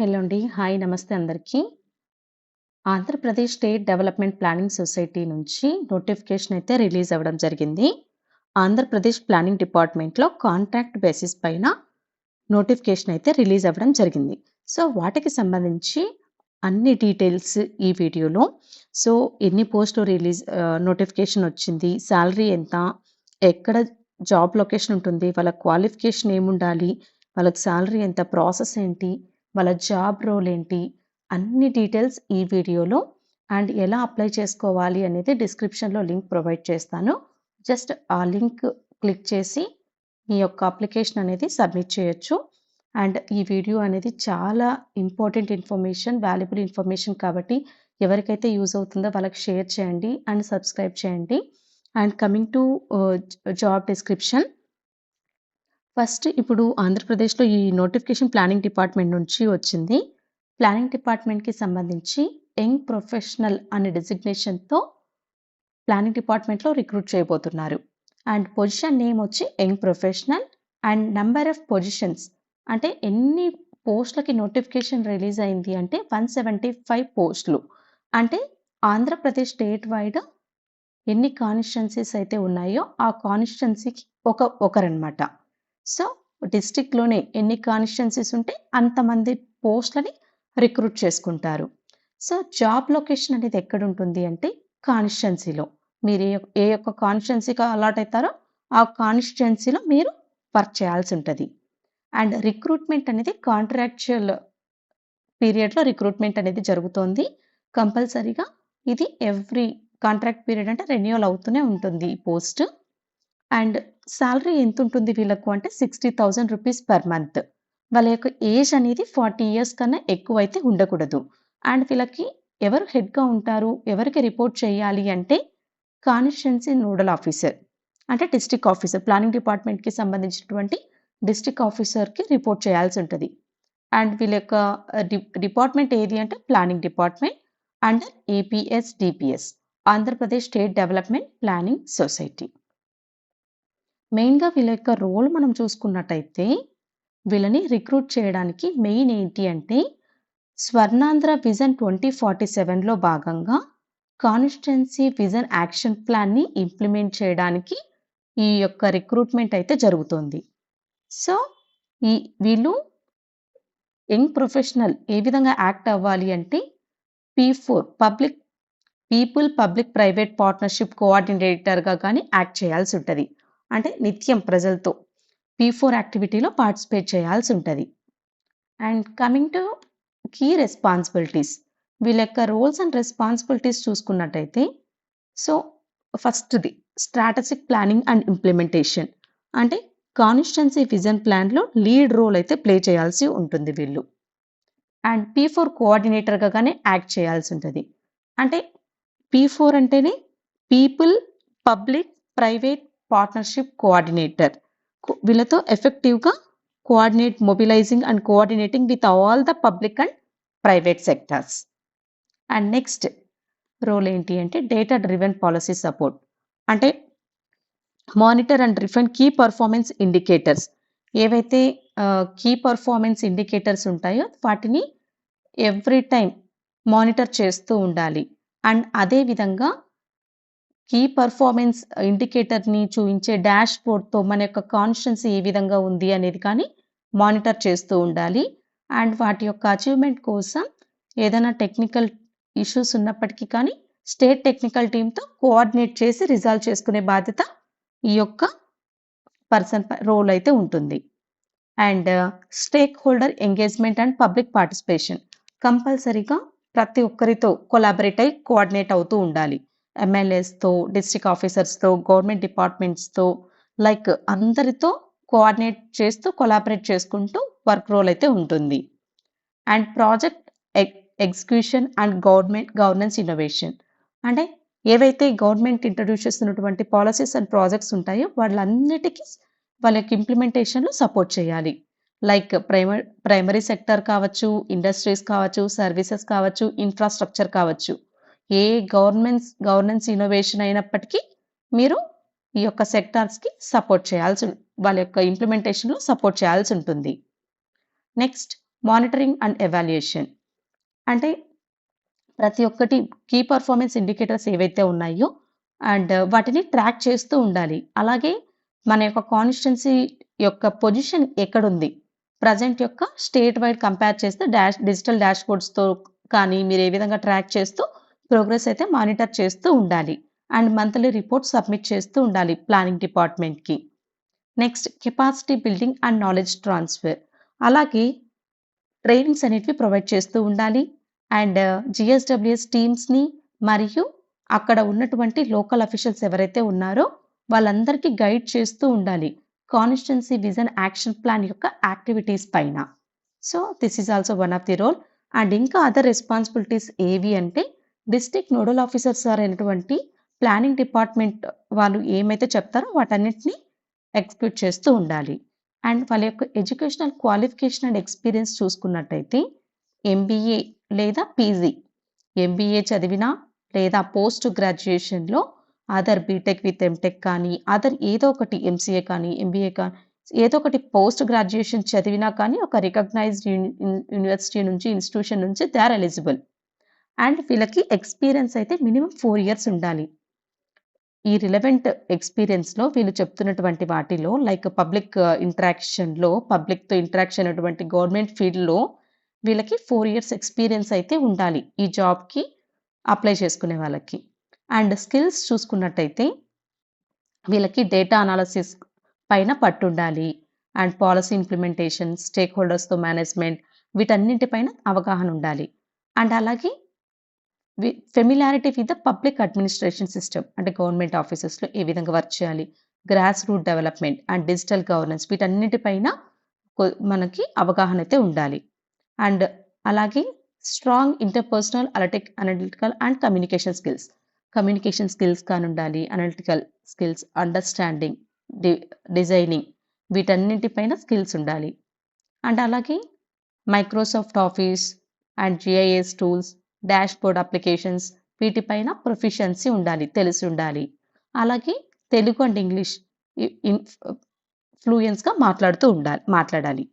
Hello అండి. Hi నమస్తే అందరికీ. Andhra Pradesh state development planning society నుంచి నోటిఫికేషన్ అయితే రిలీజ్ అవ్వడం జరిగింది. ఆంధ్రప్రదేశ్ ప్లానింగ్ డిపార్ట్‌మెంట్‌లో కాంట్రాక్ట్ బేసిస్ పైన నోటిఫికేషన్ అయితే రిలీజ్ అవ్వడం జరిగింది. సో, వాటికి సంబంధించి అన్ని డీటెయిల్స్ ఈ వీడియోలో. సో, ఎన్ని పోస్టులు రిలీజ్ నోటిఫికేషన్ వచ్చింది, శాలరీ ఎంత, ఎక్కడ జాబ్ లొకేషన్ ఉంటుంది, వాళ్ళ క్వాలిఫికేషన్ ఏముండాలి, వాళ్ళకి శాలరీ ఎంత, ప్రాసెస్ ఏంటి, వాళ్ళ జాబ్ రోల్ ఏంటి, అన్ని డీటెయిల్స్ ఈ వీడియోలో అండ్ ఎలా అప్లై చేసుకోవాలి అనేది డిస్క్రిప్షన్‌లో లింక్ ప్రొవైడ్ చేస్తాను. జస్ట్ ఆ లింక్ క్లిక్ చేసి మీ యొక్క అప్లికేషన్ అనేది సబ్మిట్ చేయొచ్చు. అండ్ ఈ వీడియో అనేది చాలా ఇంపార్టెంట్ ఇన్ఫర్మేషన్, వాల్యుబుల్ ఇన్ఫర్మేషన్ కాబట్టి ఎవరికైతే యూజ్ అవుతుందో వాళ్ళకి షేర్ చేయండి అండ్ సబ్స్క్రైబ్ చేయండి. And coming to job description. First ఇప్పుడు ఆంధ్రప్రదేశ్‌లో ఈ నోటిఫికేషన్ ప్లానింగ్ డిపార్ట్‌మెంట్ నుంచి వచ్చింది. ప్లానింగ్ డిపార్ట్‌మెంట్‌కి సంబంధించి యంగ్ ప్రొఫెషనల్ అనే డిజిగ్నేషన్‌తో ప్లానింగ్ డిపార్ట్‌మెంట్‌లో రిక్రూట్ చేయబోతున్నారు. అండ్ పొజిషన్ నేమ్ వచ్చి young professional and number of positions అంటే ఎన్ని పోస్ట్‌లకి నోటిఫికేషన్ రిలీజ్ అయింది అంటే 175 పోస్టులు. అంటే ఆంధ్రప్రదేశ్ స్టేట్ వైడ్ ఎన్ని కాన్స్టిట్యున్సీస్ అయితే ఉన్నాయో ఆ కాన్స్టిట్యున్సీకి ఒక ఒకరనమాట. సో, డిస్టిక్లోనే ఎన్ని కాన్స్టిట్యున్సీస్ ఉంటే అంతమంది పోస్ట్‌లని రిక్రూట్ చేసుకుంటారు. సో, జాబ్ లొకేషన్ అనేది ఎక్కడ ఉంటుంది అంటే కాన్స్టిట్యున్సీలో మీరు ఏ ఏ యొక్క కాన్స్టిట్యున్సీకి అలాట్ అవుతారో ఆ కాన్స్టిట్యున్సీలో మీరు వర్క్ చేయాల్సి ఉంటుంది అండ్ రిక్రూట్‌మెంట్ అనేది కాంట్రాక్చువల్ పీరియడ్‌లో రిక్రూట్‌మెంట్ అనేది జరుగుతోంది. కంపల్సరీగా ఇది ఎవ్రీ కాంట్రాక్ట్ పీరియడ్ అంటే రెన్యువల్ అవుతూనే ఉంటుంది ఈ పోస్ట్. అండ్ సాలరీ ఎంతుంటుంది వీళ్ళకు అంటే 60,000 రూపీస్ పర్ మంత్. వాళ్ళ యొక్క ఏజ్ అనేది 40 ఇయర్స్ కన్నా ఎక్కువైతే ఉండకూడదు. అండ్ వీళ్ళకి ఎవరు హెడ్‌గా ఉంటారు, ఎవరికి రిపోర్ట్ చేయాలి అంటే కాన్స్టిట్యున్సీ నోడల్ ఆఫీసర్. అంటే డిస్టిక్ ఆఫీసర్. ప్లానింగ్ డిపార్ట్‌మెంట్‌కి సంబంధించినటువంటి డిస్టిక్ ఆఫీసర్‌కి రిపోర్ట్ చేయాల్సి ఉంటుంది అండ్ వీళ్ళ యొక్క డిపార్ట్‌మెంట్ ఏది అంటే planning department under APS, DPS Andhra Pradesh state development planning society. మెయిన్‌గా వీళ్ళ యొక్క రోల్ మనం చూసుకున్నట్టయితే వీళ్ళని రిక్రూట్ చేయడానికి మెయిన్ ఏంటి అంటే స్వర్ణాంధ్ర విజన్ 2047లో భాగంగా కాన్స్టిట్యుయెన్సీ విజన్ యాక్షన్ ప్లాన్‌ని ఇంప్లిమెంట్ చేయడానికి ఈ యొక్క రిక్రూట్‌మెంట్ అయితే జరుగుతుంది. సో, ఈ వీళ్ళు యంగ్ ప్రొఫెషనల్ ఏ విధంగా యాక్ట్ అవ్వాలి అంటే P four public people public private partnership కోఆర్డినేటర్‌గా కానీ యాక్ట్ చేయాల్సి ఉంటుంది. అంటే నిత్యం ప్రజలతో. పీ ఫోర్ యాక్టివిటీలో పార్టిసిపేట్ చేయాల్సి ఉంటుంది and coming to key responsibilities వీళ్ళ యొక్క రోల్స్ అండ్ రెస్పాన్సిబిలిటీస్ చూసుకున్నట్టయితే సో, ఫస్ట్‌ది స్ట్రాటజిక్ ప్లానింగ్ అండ్ ఇంప్లిమెంటేషన్ అంటే కాన్స్టెన్సీ విజన్ ప్లాన్‌లో లీడ్ రోల్ అయితే ప్లే చేయాల్సి ఉంటుంది వీళ్ళు. అండ్ పీ4 కోఆర్డినేటర్‌గా కానీ యాక్ట్ చేయాల్సి ఉంటుంది అంటే పీ ఫోర్ అంటేనే people public private partnership coordinator. వీళ్ళతో ఎఫెక్టివ్‌గా coordinate mobilising and coordinating with all the public and private sectors. And next role ఏంటి అంటే డేటా డ్రివెన్ పాలసీ సపోర్ట్. అంటే monitor and refine key performance indicators ఏవైతే key performance indicators ఉంటాయో వాటిని every time monitor చేస్తూ ఉండాలి. అండ్ అదే విధంగా కీ పర్ఫార్మెన్స్ ఇండికేటర్‌ని చూపించే డాష్ బోర్డ్తో మన యొక్క కాన్షియన్స్ ఏ విధంగా ఉంది అనేది కానీ మానిటర్ చేస్తూ ఉండాలి. అండ్ వాటి యొక్క అచీవ్‌మెంట్ కోసం ఏదైనా టెక్నికల్ ఇష్యూస్ ఉన్నప్పటికీ కానీ స్టేట్ టెక్నికల్ టీమ్‌తో కోఆర్డినేట్ చేసి రిజాల్వ్ చేసుకునే బాధ్యత ఈ యొక్క పర్సన్ రోల్ అయితే ఉంటుంది. And stakeholder engagement and public participation కంపల్సరీగా ప్రతి ఒక్కరితో కొలాబరేట్ అయ్యి కోఆర్డినేట్ అవుతూ ఉండాలి. ఎమ్మెల్యేస్‌తో, డిస్ట్రిక్ట్ ఆఫీసర్స్‌తో, గవర్నమెంట్ డిపార్ట్‌మెంట్స్‌తో లైక్ అందరితో కోఆర్డినేట్ చేస్తూ కొలాబరేట్ చేసుకుంటూ వర్క్ రోల్ అయితే ఉంటుంది. And project egg execution and government governance innovation అంటే ఏవైతే గవర్నమెంట్ ఇంట్రడ్యూస్ చేస్తున్నటువంటి పాలసీస్ అండ్ ప్రాజెక్ట్స్ ఉంటాయో వాళ్ళన్నిటికి వాళ్ళ యొక్క ఇంప్లిమెంటేషన్‌లో సపోర్ట్ చేయాలి. లైక్ ప్రైమ ప్రైమరీ సెక్టార్ కావచ్చు, ఇండస్ట్రీస్ కావచ్చు, సర్వీసెస్ కావచ్చు, ఇన్‌ఫ్రాస్ట్రక్చర్ కావచ్చు. ఏ గవర్నమెంట్స్ గవర్నెన్స్ ఇన్నోవేషన్ అయినప్పటికీ మీరు ఈ యొక్క సెక్టార్స్‌కి సపోర్ట్ చేయాల్సి వాళ్ళ యొక్క ఇంప్లిమెంటేషన్‌లో సపోర్ట్ చేయాల్సి ఉంటుంది. నెక్స్ట్ మానిటరింగ్ అండ్ ఎవాల్యుయేషన్ అంటే ప్రతి ఒక్కటి కీ పర్ఫార్మెన్స్ ఇండికేటర్స్ ఏవైతే ఉన్నాయో అండ్ వాటిని ట్రాక్ చేస్తూ ఉండాలి. అలాగే మన యొక్క కాన్స్టిట్యున్సీ యొక్క పొజిషన్ ఎక్కడుంది? ప్రజెంట్ యొక్క స్టేట్ వైడ్ కంపేర్ చేస్తే డాష్ డిజిటల్ డాష్ బోర్డ్స్తో కానీ మీరు ఏ విధంగా ట్రాక్ చేస్తూ ప్రోగ్రెస్ అయితే మానిటర్ చేస్తూ ఉండాలి. అండ్ మంత్లీ రిపోర్ట్ సబ్మిట్ చేస్తూ ఉండాలి ప్లానింగ్ డిపార్ట్మెంట్కి. Next capacity building and knowledge transfer. అలాగే ట్రైనింగ్స్ అనేటివి ప్రొవైడ్ చేస్తూ ఉండాలి. అండ్ జిఎస్డబ్ల్యూఎస్ టీమ్స్ని మరియు అక్కడ ఉన్నటువంటి లోకల్ అఫీషియల్స్ ఎవరైతే ఉన్నారో వాళ్ళందరికీ గైడ్ చేస్తూ ఉండాలి. కాన్స్టిట్యున్సీ విజన్ యాక్షన్ ప్లాన్ యొక్క యాక్టివిటీస్ పైన. So this is also one of the role. And ఇంకా అదర్ రెస్పాన్సిబిలిటీస్ ఏవి అంటే డిస్ట్రిక్ట్ నోడల్ ఆఫీసర్స్ అయినటువంటి ప్లానింగ్ డిపార్ట్మెంట్ వాళ్ళు ఏమైతే చెప్తారో వాటన్నిటిని ఎగ్జిక్యూట్ చేస్తూ ఉండాలి. అండ్ వాళ్ళ యొక్క ఎడ్యుకేషనల్ క్వాలిఫికేషన్ అండ్ ఎక్స్పీరియన్స్ చూసుకున్నట్టయితే ఎంబీఏ లేదా పీజీ ఎంబీఏ చదివినా లేదా పోస్ట్ గ్రాడ్యుయేషన్లో అదర్ బీటెక్ విత్ ఎంటెక్ కానీ అదర్ ఏదో ఒకటి ఎంసీఏ కానీ ఎంబీఏ కానీ ఏదో ఒకటి పోస్ట్ గ్రాడ్యుయేషన్ చదివినా కానీ ఒక రికగ్నైజ్డ్ యూనివర్సిటీ నుంచి ఇన్స్టిట్యూషన్ నుంచి దే ఆర్ ఎలిజిబుల్. అండ్ వీళ్ళకి ఎక్స్పీరియన్స్ అయితే మినిమం ఫోర్ ఇయర్స్ ఉండాలి. ఈ రిలవెంట్ ఎక్స్పీరియన్స్లో వీళ్ళు చెప్తున్నటువంటి వాటిలో లైక్ పబ్లిక్ ఇంటరాక్షన్లో పబ్లిక్తో ఇంటరాక్షన్ అటువంటి గవర్నమెంట్ ఫీల్డ్లో వీళ్ళకి ఫోర్ ఇయర్స్ ఎక్స్పీరియన్స్ అయితే ఉండాలి ఈ జాబ్కి అప్లై చేసుకునే వాళ్ళకి. అండ్ స్కిల్స్ చూసుకున్నట్టయితే వీళ్ళకి డేటా అనాలసిస్ పైన పట్టుండాలి. అండ్ పాలసీ ఇంప్లిమెంటేషన్ స్టేక్ హోల్డర్స్తో మేనేజ్మెంట్ వీటన్నింటిపైన అవగాహన ఉండాలి. అండ్ అలాగే familiarity with the public administration system అంటే గవర్నమెంట్ ఆఫీసెస్లో ఏ విధంగా వర్క్ చేయాలి? Grass root development and digital governance వీటన్నిటిపైన మనకి అవగాహన అయితే ఉండాలి. అండ్ అలాగే strong interpersonal అలటిక్ analytical and communication skills communication skills కానీ ఉండాలి analytical skills understanding D designing వీటన్నింటిపైన స్కిల్స్ ఉండాలి. అండ్ అలాగే Microsoft office and GIS tools board applications వీటిపైన ప్రొఫిషియన్సీ ఉండాలి తెలిసి ఉండాలి. అలాగే తెలుగు అండ్ ఇంగ్లీష్ ఫ్లూయెన్స్గా మాట్లాడుతూ ఉండాలి మాట్లాడాలి.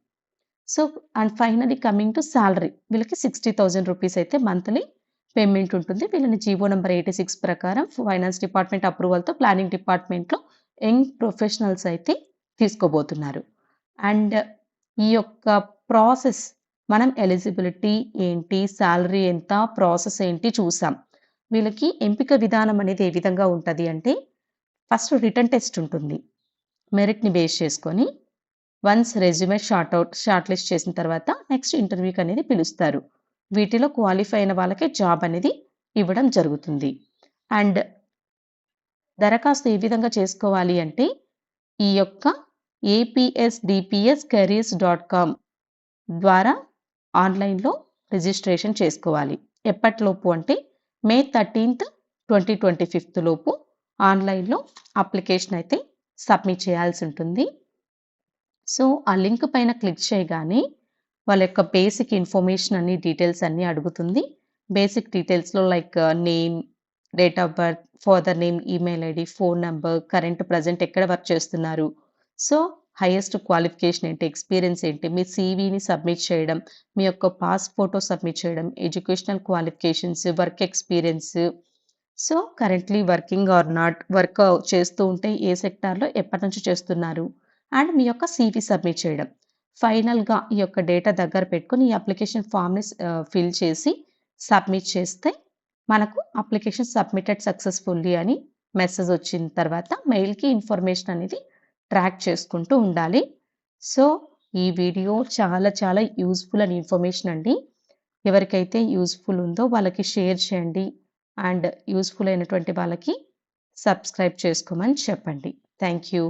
So and finally coming to salary వీళ్ళకి సిక్స్టీ థౌజండ్ రూపీస్ అయితే మంత్లీ పేమెంట్ ఉంటుంది. వీళ్ళని జీవో నెంబర్ ఎయిటీ సిక్స్ ప్రకారం ఫైనాన్స్ డిపార్ట్మెంట్ అప్రూవల్తో ప్లానింగ్ డిపార్ట్మెంట్లో యంగ్ ప్రొఫెషనల్స్ అయితే తీసుకోబోతున్నారు. అండ్ ఈ యొక్క ప్రాసెస్ మనం ఎలిజిబిలిటీ ఏంటి శాలరీ ఎంత ప్రాసెస్ ఏంటి చూసాం. వీళ్ళకి ఎంపిక విధానం అనేది ఏ విధంగా ఉంటుంది అంటే ఫస్ట్ రిటర్న్ టెస్ట్ ఉంటుంది. మెరిట్ని బేస్ చేసుకొని once resume short out shortlist చేసిన తర్వాత నెక్స్ట్ ఇంటర్వ్యూకి అనేది పిలుస్తారు. వీటిలో క్వాలిఫై అయిన వాళ్ళకే జాబ్ అనేది ఇవ్వడం జరుగుతుంది. అండ్ దరఖాస్తు ఏ విధంగా చేసుకోవాలి అంటే ఈ యొక్క APS DPS careers dot com ద్వారా ఆన్లైన్లో రిజిస్ట్రేషన్ చేసుకోవాలి. ఎప్పటిలోపు అంటే May thirteenth twenty twenty fifth లోపు ఆన్లైన్లో అప్లికేషన్ అయితే సబ్మిట్ చేయాల్సి ఉంటుంది. సో ఆ లింక్ పైన క్లిక్ చేయగానే వాళ్ళ యొక్క బేసిక్ ఇన్ఫర్మేషన్ అన్ని డీటెయిల్స్ అన్నీ అడుగుతుంది. Basic డీటెయిల్స్లో like name date of birth father name email ID phone number current present ఎక్కడ వర్క్ చేస్తున్నారు. సో హైయెస్ట్ క్వాలిఫికేషన్ ఏంటి ఎక్స్పీరియన్స్ ఏంటి మీ సీవీని సబ్మిట్ చేయడం మీ యొక్క పాస్ ఫోటో సబ్మిట్ చేయడం educational qualifications work experience so currently working or not work చేస్తూ ఉంటే ఏ సెక్టార్లో ఎప్పటి నుంచి చేస్తున్నారు? అండ్ మీ యొక్క సీవీ సబ్మిట్ చేయడం. ఫైనల్గా ఈ యొక్క డేటా దగ్గర పెట్టుకొని ఈ అప్లికేషన్ ఫామ్ని ఫిల్ చేసి సబ్మిట్ చేస్తే మనకు అప్లికేషన్ సబ్మిటెడ్ సక్సెస్ఫుల్లీ అని మెసేజ్ వచ్చిన తర్వాత మెయిల్కి ఇన్ఫర్మేషన్ అనేది ట్రాక్ చేసుకుంటూ ఉండాలి. సో ఈ వీడియో చాలా చాలా యూస్ఫుల్ అండ్ ఇన్ఫర్మేషన్ అండి. ఎవరికైతే యూస్ఫుల్ ఉందో వాళ్ళకి షేర్ చేయండి. అండ్ యూస్ఫుల్ అయినటువంటి వాళ్ళకి సబ్స్క్రైబ్ చేసుకోమని చెప్పండి. Thank you